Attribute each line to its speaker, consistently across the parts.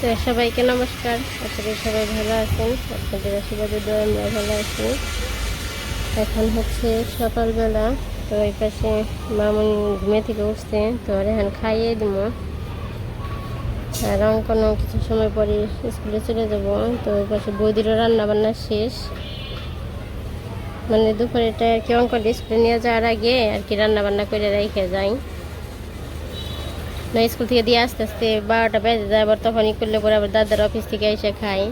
Speaker 1: তো সবাইকে নমস্কার। আপনাদের সবাই ভালো আছেন। আপনাদের আশীর্বাদে আমরা ভালো আছি। এখন হচ্ছে সকালবেলা, তো এই পাশে মামুন ঘুমে থেকে উঠছে, তো এখন খাইয়ে দিব আর অঙ্কন কিছু সময় পরে স্কুলে চলে যাব, তো ওই পাশে বৌদিরও রান্না বান্না শেষ। মানে দুপুরেটা কি অঙ্কন স্কুলে নিয়ে যাওয়ার আগে আর কি রান্নাবান্না করে রেখে যাই না, স্কুল থেকে দিয়ে আস্তে আস্তে বারোটা বেজে যায়, আবার তখনই করলে পরে আবার দাদার অফিস থেকে এসে খাই।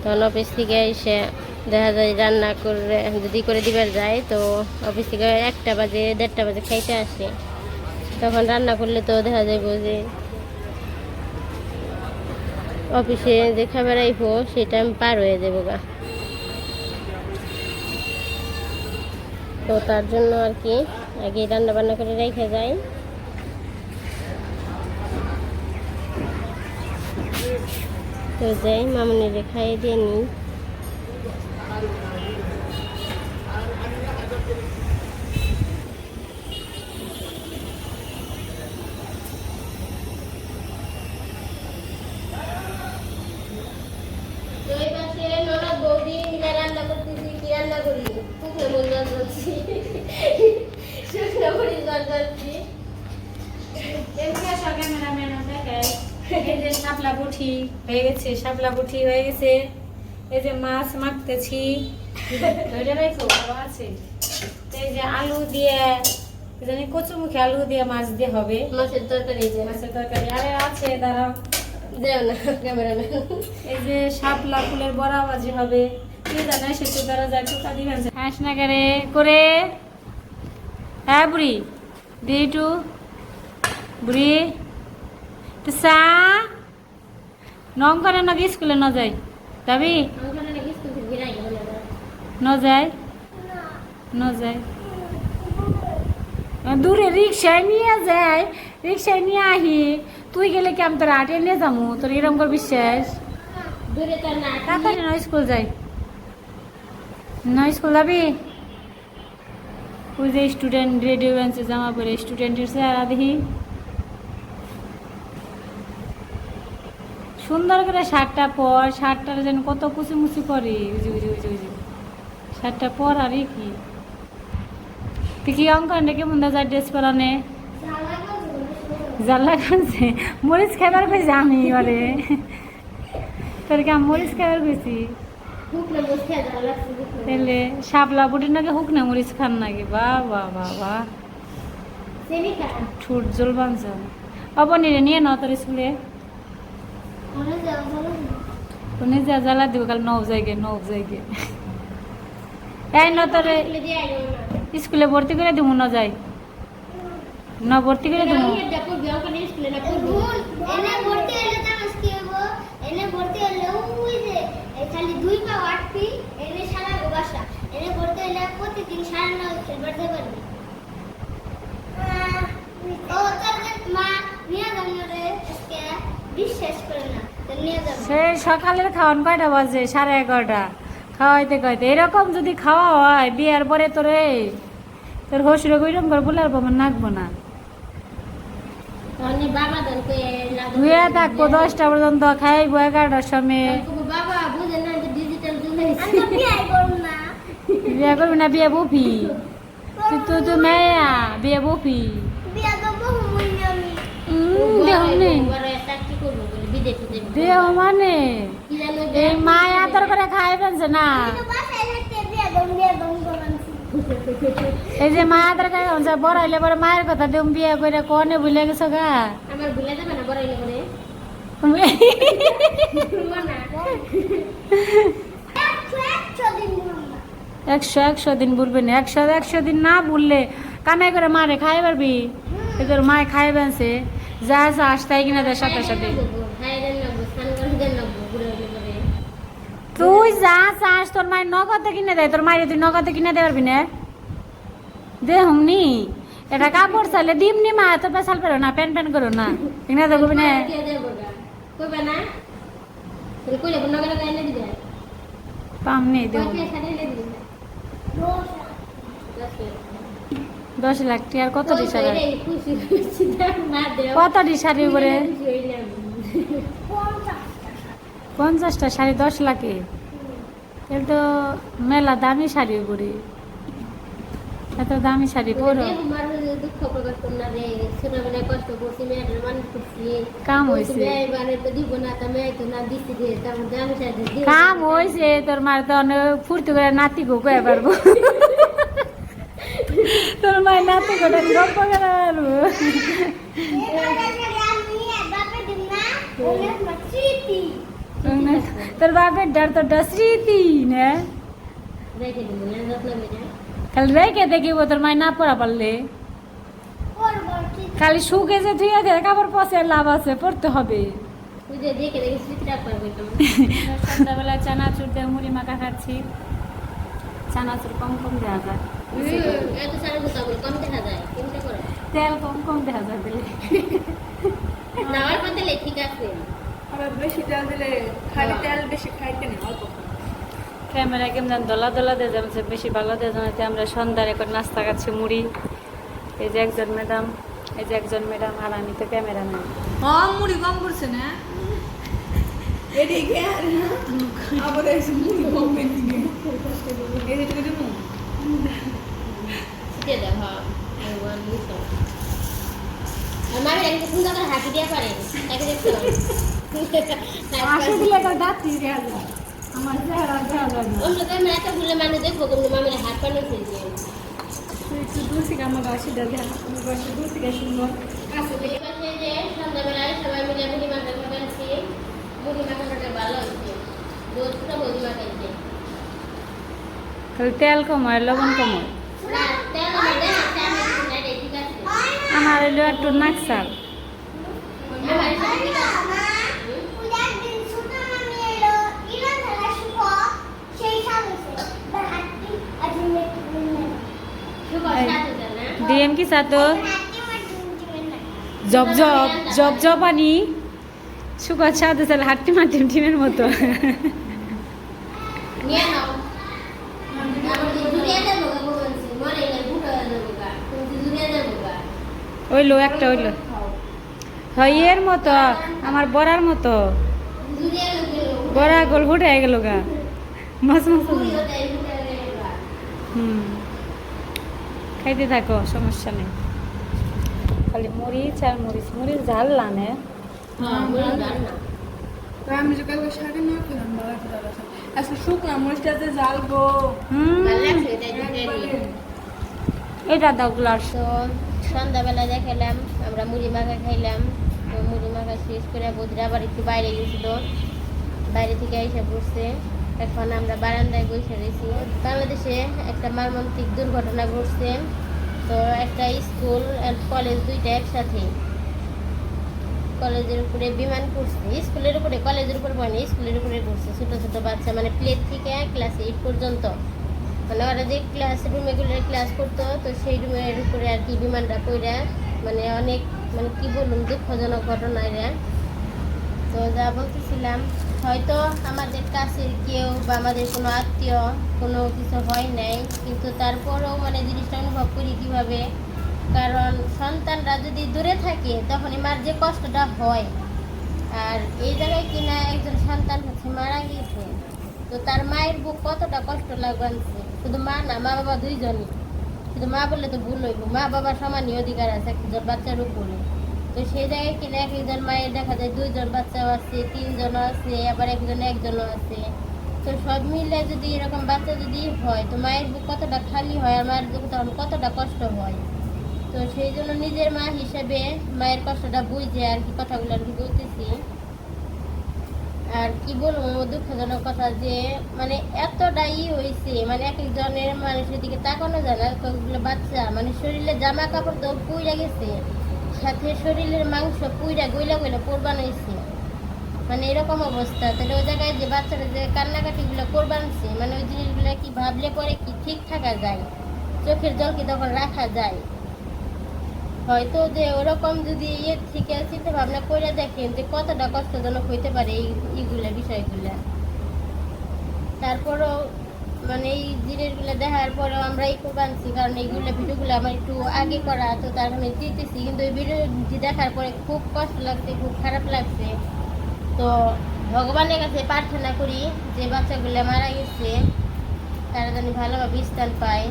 Speaker 1: তখন অফিস থেকে এসে দেখা যায় রান্না করে, যদি করে দিবার যায়, তো অফিস থেকে একটা বাজে, দেড়টা বাজে খাইতে আসে। তখন রান্না করলে তো দেখা যায় যে অফিসে যে খাবার আইব সেই টাইম পার হয়ে যাব গা। তো তার জন্য আর কি, আগে রান্না বান্না করে রেখে যায় তো যাই মামুনিরে খাইয়ে দিয়ে নিই তো এই
Speaker 2: এই যে শাপলা বুঠি হয়ে গেছে শাপলা বুঠি হয়ে গেছে। এই যে মাছ মাখতেছি। ধরে রাখো আরও আছে। এই যে আলু দিয়ে জানি কচুমুখী আলু দিয়ে মাছ দিয়ে হবে।
Speaker 1: মাছের তরকারি যে।
Speaker 2: মাছের তরকারি আরে আছে দাঁড়াও।
Speaker 1: দেও না ক্যামেরাম্যান।
Speaker 2: এই যে শাপলা ফুলের বড়া ভাজি হবে। কি জানে সেটা দ্বারা যায় টুকা দিবেন হাঁস না করে করে। হ্যাঁ বুড়ি। দিয়ে একটু বুড়ি। তো চা নং করে নাকি স্কুলে ন যাই যাবি ন যায় ন যায় দূরে রিক্সায় নিয়ে যায় রিক্সায় নিয়ে আহি। তুই গেলে কি আমি তোর আটে নিয়ে যাব তোর এরকম করে বিশ্বাস?
Speaker 1: দূরে
Speaker 2: তাড়াতাড়ি নয় স্কুল যাই। নয় স্কুল যাবি? ওই যে স্টুডেন্ট রেডিও বেঞ্চে জামা পরে স্টুডেন্টের চেহারা দেখি। সুন্দর করে শার্টটা পর শার্টটা যেন কত কুচি মুচি করে বুঝি বুঝি বুঝি বুঝি শার্টটা পর আর কি? তুই কি অঙ্কন রেখে মন্দা যায় ড্রেস পরানে? জাল্লা খানছে মরিচ খাবার পেয়েছি আমি এবারে। তোর কি আমি মরিচ খাবার
Speaker 1: দুপুরে।
Speaker 2: তাহলে শাপলা বুটির নাকি হুক না মরিচ খান নাকি? বা বা বা বা। ঠুট জল বানছ। অবনীরে নিয়ে নাও তোর স্কুলে। উনি যা জ্বালা দিব কাল নব জায়গায় নব জায়গায় এই ন তোরে
Speaker 1: স্কুলে
Speaker 2: ভর্তি করে দিব ন যাই। ন ভর্তি করে দিব
Speaker 3: ও তোর মা নিয়ে যাব রে আজকে। তো
Speaker 2: সেই সকালের খাওয়ান কয়টা বাজে? সাড়ে এগারোটা। খাওয়াইতে খাওয়াইতে। এরকম যদি খাওয়া হয় বিয়ার পরে তোরে তোর হসুরে কইরকম করে বলে আর আমার নাকবো না।
Speaker 1: বাবা
Speaker 2: ধুয়ে থাকব দশটা পর্যন্ত খাইবো এগারোটার সময়।
Speaker 1: বাবা
Speaker 3: তো বিয়ে করব না।
Speaker 2: বিয়ে বফি। তুই তুই তুই মেয়া বিয়ে বফি।
Speaker 3: তো আমি।
Speaker 2: দেহ মানে? এই মা আতর করে খাই ফেলছে না। এই যে মা আতর করে খাইছে বড়াইলে পরে মায়ের কথা দেম বিয়ে করে কনে ভুলে গেছো গা?
Speaker 1: আমার ভুলে যাবে না বড় করে না
Speaker 3: একশো একশো দিন ঘুরবো না।
Speaker 2: একশো একশো দিন না বললে কামাই করে মারে খাই পারবি? এদের মায় খাই বেনছে যা আসতাই কিনা দেয় সাথে সাথে। তুই যা চাস তোর মায়ের নগদে কিনে দেয় তোর মায়ের তুই নগদে কিনে দেবে পারবি না? দে হুমনি এটা কাপড় চাইলে দিমনি মা এত পেশাল পেরো না প্যান প্যান করো না। কিনে দেবো না?
Speaker 1: কে দেবো গা কইবে না? তুমি কইলে বন্ধ করে গাইলে দিবে?
Speaker 2: পাম নেই দেবো? দশ লাখ টিয়ার কত ডিসার কত ডিসারি
Speaker 3: পঞ্চাশ
Speaker 2: পঞ্চাশটা শাড়ি দশ লাখে। তাহলে তো মেলা দামি শাড়ি পরে এত দামি শাড়ি পরো। কাম হয়েছে কাম হয়েছে তোর মার তো অনেক ফুর্তি করে নাতি গো কয়ে পারব। তোর মায়ের নাতি গোটা গল্প করে পারব। তোর বাপের ডার তোর ডার স্মৃতি না খালি রেখে দেখিব তোর মায় না পড়া পারলে খালি শুকে যে ধুয়ে দে কাপড় পচে লাভ আছে পড়তে হবে সন্ধ্যাবেলা চানাচুর দিয়ে মুড়ি মাখা খাচ্ছি চানাচুর কম কম দেওয়া যায় তেল কম কম
Speaker 1: নেওয়ার বদলে ঠিক আছে
Speaker 4: বেশি তেল দিলে খালি তেল বেশি খাইতে নেই অল্প।
Speaker 2: ক্যামেরা কেমন দলা দলা দিয়ে যাচ্ছে বেশি ভালো দিয়ে জানাতে আমরা সন্ধ্যার এখন নাস্তা খাচ্ছি মুড়ি। এই যে একজন ম্যাডাম এই যে একজন ম্যাডাম আর আমি তো ক্যামেরা
Speaker 4: হ্যাঁ মুড়ি কম করছে না? এদিকে আর না আবার এসে মুড়ি কম এদিকে। এদিকে দেবো
Speaker 1: শিখে দাও হ্যাঁ ভগবান বুঝতো আমার একটা সুন্দর করে হাসি দিয়ে পারে তাকে দেখতে
Speaker 2: আসে দিলে তো দাঁত দিয়ে আমার চেহারা দেওয়া যায় না
Speaker 1: অন্য ভুলে মানুষ দেখব কিন্তু মামির হাত পানি ফেলছে
Speaker 2: একটু দূর থেকে আমার বাসি দূর থেকে কাছে থেকে
Speaker 1: সন্ধ্যাবেলায় সবাই মিলে মুড়ি মাখা খাচ্ছি মুড়ি মাখাটা ভালো হচ্ছে দোষটা মুড়ি মাখাইছে
Speaker 2: খালি তেল কম লবণ কম।
Speaker 1: আমার
Speaker 2: হলো একটু নাকসাল
Speaker 1: আমার সাথে ঠিক আছে শুভ
Speaker 2: ডিএম কি সাতো জব জব জব জব আনি। সুগার সাথে চাল হাট্টি মাটিম টিমের মতো। ওইলো একটা ওইলো হয় এর মতো আমার বড়ার মতো। বড়া গোল ফুটে গেল গা। মাছ মাছ।
Speaker 1: দেয় গা
Speaker 2: হুম। খাইতে থাকো সমস্যা নেই। খালি মরিচ আর মরিচ মরিচ ঝাল লানে
Speaker 1: হ্যাঁ
Speaker 4: আমি শাড়ি বাবা আজকে শুকনা মরিচটাতে জাল গো।
Speaker 2: এটা দাও গ্লাস।
Speaker 1: তো সন্ধ্যাবেলা দেখালাম আমরা মুড়ি মাখা খাইলাম। মুড়ি মাখা শেষ করে বৌদিরা আবার একটু বাইরে গেছিল। বাইরে থেকে এসে বসছে এখন আমরা বারান্দায় বসে রয়েছি। বাংলাদেশে একটা মর্মান্তিক দুর্ঘটনা ঘটছে। তো একটা স্কুল আর কলেজ দুইটা একসাথে। কলেজের উপরে বিমান করছে। স্কুলের উপরে, কলেজের উপরে মানে স্কুলের উপরে করছে। ছোট ছোট বাচ্চা মানে প্লে থেকে ক্লাস এইট পর্যন্ত। মানে ওরা যে ক্লাস রুমে গুলো ক্লাস করতো, তো সেই রুমের উপরে আর কি বিমানটা পড়ে মানে অনেক মানে কি বলুন দুঃখজনক ঘটনা এটা। তো যা বলতেছিলাম, হয়তো আমাদের কাছের কেউ বা আমাদের কোনো আত্মীয় কোনো কিছু হয় নাই, কিন্তু তারপরেও মানে জিনিসটা অনুভব করি কীভাবে? কারণ সন্তানরা যদি দূরে থাকে তখন মার যে কষ্টটা হয়। আর এই জায়গায় কিনা একজন সন্তান হচ্ছে মারা গিয়েছে, তো তার মায়ের বুক কতটা কষ্ট লাগবানছে শুধু মা না, মা বাবা দুইজনই। শুধু মা বললে তো ভুল হইব। মা বাবার সমানই অধিকার আছে, একজন বাচ্চার উপরে। তো সেই জায়গায় কিনা এক একজন মায়ের দেখা যায়, দুইজন বাচ্চাও আছে, তিনজনও আছে, আবার একজন একজনও আছে। তো সব মিলে যদি এরকম বাচ্চা যদি হয়, তো মায়ের বুক কতটা খালি হয় আর মায়ের বুক তখন কতটা কষ্ট হয়? তো সেই জন্য নিজের মা হিসেবে মায়ের কষ্টটা বুঝে আর কি কথাগুলো আর কি বলতেছি। আর কি বলব, দুঃখজনক কথা যে মানে এতটাই হয়েছে মানে এক একজনের মানুষের দিকে তাকানো যায় না কতগুলো বাচ্চা মানে শরীরে জামা কাপড় তো পুইরা গেছে। সাথে শরীরের মাংস পুইরা গইলা গইলা কোরবান হয়েছে মানে এরকম অবস্থা। তাহলে ওই জায়গায় যে বাচ্চারা যে কান্নাকাটিগুলো কোরবানছে মানে ওই জিনিসগুলো কি ভাবলে পরে কি ঠিক থাকা যায়? চোখের জল কি তখন রাখা যায়? হয়তো যে ওরকম যদি ইয়ে থেকে চিন্তা ভাবনা করে দেখেন যে কতটা কষ্টজনক হইতে পারে এই, এইগুলা বিষয়গুলা। তারপরও মানে এই জিনিসগুলো দেখার পরেও আমরা এই বানছি কারণ এইগুলো ভিডিওগুলো আমার একটু আগে করা, তো তার কারণে দিতেছি। কিন্তু এই ভিডিওটি দেখার পরে খুব কষ্ট লাগছে, খুব খারাপ লাগছে। তো ভগবানের কাছে প্রার্থনা করি যে বাচ্চাগুলো মারা গেছে, তারা জানি ভালোভাবে স্থান পায়,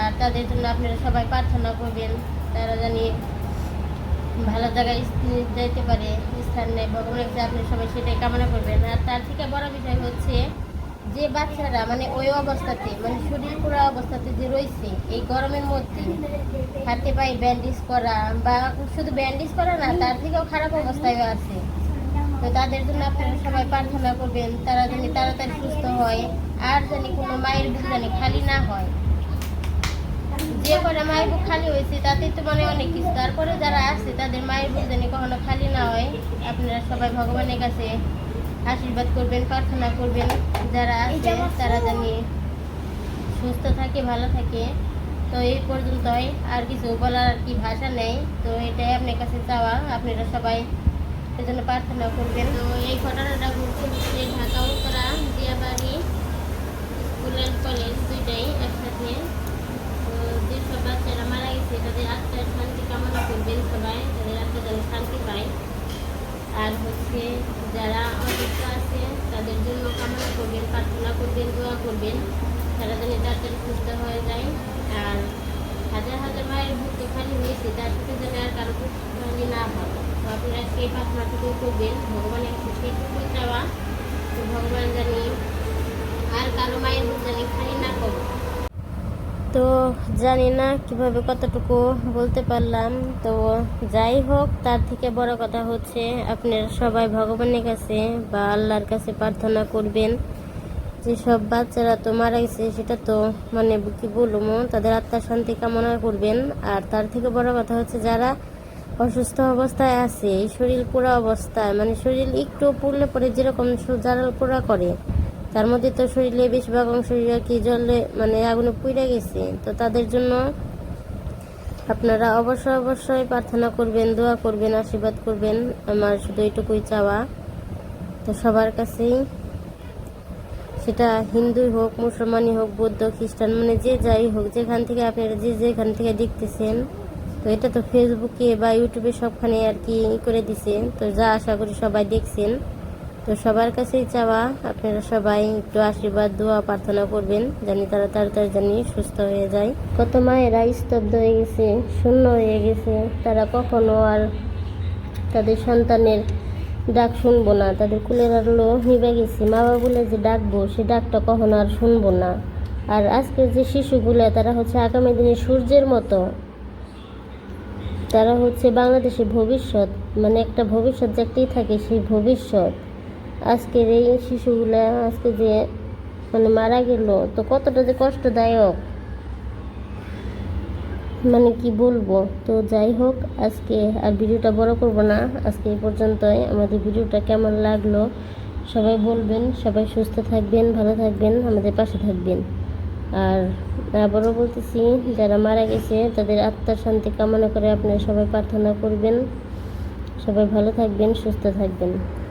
Speaker 1: আর তাদের জন্য আপনারা সবাই প্রার্থনা করবেন, তারা জানি ভালো জায়গায় যাইতে পারে, স্থান নেয়। ভগবানের কাছে আপনি সবাই সেটাই কামনা করবেন। আর তার থেকে বড় বিষয় হচ্ছে যে বাচ্চারা মানে ওই অবস্থাতে মানে শরীর পুরো অবস্থাতে যে রয়েছে, এই গরমের মধ্যে হাতে পায়ে ব্যান্ডেজ করা বা শুধু ব্যান্ডেজ করা না, তার থেকেও খারাপ অবস্থায় আছে। তো তাদের জন্য আপনারা সবাই প্রার্থনা করবেন, তারা যেন তাড়াতাড়ি সুস্থ হয়, আর জানি কোনো মায়ের বুক জানি খালি না হয়। যে করে মায়ের বুক খালি হয়েছে, তাতে তো মানে অনেক কিছু। তারপরে যারা আছে, তাদের মায়ের বুক জানি কখনো খালি না হয়, আপনারা সবাই ভগবানের কাছে আশীর্বাদ করবেন প্রার্থনা করবেন। যারা আছে তারা জানি সুস্থ থাকে ভালো থাকে। তো এই পর্যন্তই আর কিছু বলার আর কি ভাষা নেই। তো এটাই আপনার কাছে চাওয়া আপনারা সবাই এর জন্য প্রার্থনা করবেন। তো এই ঘটনাটা ঘটছে হচ্ছে Dhaka Uttara Diabari school and college দুইটাই একসাথে। তো যেসব বাচ্চারা মারা গেছে তাদের আত্মার শান্তি কামনা করবেন সবাই তাদের আত্মা যেন শান্তি পায় আর হচ্ছে যারা অসুস্থ আছে তাদের জন্য কামনা প্রার্থনা করবেন, দোয়া করবেন। তারা যেন তাড়াতাড়ি সুস্থ হয়ে যায়, আর হাজার হাজার মায়ের বুক খালি হয়েছে, তার সাথে যেন আর কারও খালি না হয়। তো আপনারা সেই প্রার্থনাটুকু করবেন ভগবানের কাছে সেইটুকু চাওয়া, তো ভগবান জানি আর কারও মায়ের বুক জানি খালি না করো তো জানি না কীভাবে কতটুকু বলতে পারলাম, তো যাই হোক, তার থেকে বড় কথা হচ্ছে, আপনারা সবাই ভগবানের কাছে বা আল্লাহর কাছে প্রার্থনা করবেন। যেসব বাচ্চারা তো মারা গেছে সেটা তো মানে কি বলব, তাদের আত্মার শান্তি কামনা করবেন। আর তার থেকে বড় কথা হচ্ছে যারা অসুস্থ অবস্থায় আছে শরীর পোড়া অবস্থায় মানে শরীর একটু পুড়লে পরে যেরকম জারাল পোড়া করে, তার মধ্যে তো শরীরে বেশিরভাগ অংশ কি জলে মানে আগুনে পুড়ে গেছে। তো তাদের জন্য আপনারা অবশ্যই অবশ্যই প্রার্থনা করবেন, দোয়া করবেন, আশীর্বাদ করবেন। আমার শুধু এইটুকুই চাওয়া। তো সবার কাছেই সেটা হিন্দুই হোক, মুসলমানই হোক, বৌদ্ধ, খ্রিস্টান মানে যে যাই হোক, যেখান থেকে আপনারা যে যেখান থেকে দেখতেছেন, তো এটা তো ফেসবুকে বা ইউটিউবে সবখানে আর কি করে দিছে। তো যা আশা করি সবাই দেখছেন। তো সবার কাছেই চাওয়া, আপনারা সবাই একটু আশীর্বাদ, দোয়া, প্রার্থনা করবেন, জানি তারা তাড়াতাড়ি জানি সুস্থ হয়ে যায়। কত মায়েরা স্তব্ধ হয়ে গেছে, শূন্য হয়ে গেছে, তারা কখনো আর তাদের সন্তানের ডাক শুনব না। তাদের কুলের আলো নিবে গেছে। মা বাবা বলে যে ডাকবো, সে ডাকটা কখনো আর শুনব না। আর আজকের যে শিশুগুলো, তারা হচ্ছে আগামী দিনে সূর্যের মতো। তারা হচ্ছে বাংলাদেশের ভবিষ্যৎ মানে একটা ভবিষ্যৎ যে একটাই থাকে সেই ভবিষ্যৎ। আজকের এই শিশুগুলা, আজকে যে মানে মারা গেল, তো কতটা যে কষ্টদায়ক। মানে কি বলব? তো যাই হোক, আজকে আর ভিডিওটা বড় করব না। আজকে এই পর্যন্তই। আমাদের ভিডিওটা কেমন লাগল সবাই বলবেন। সবাই সুস্থ থাকবেন, ভালো থাকবেন, আমাদের পাশে থাকবেন। আর আবারও বলতেছি, যারা মারা গেছে, তাদের আত্মার শান্তি কামনা করে আপনারা সবাই প্রার্থনা করবেন। সবাই ভালো থাকবেন, সুস্থ থাকবেন।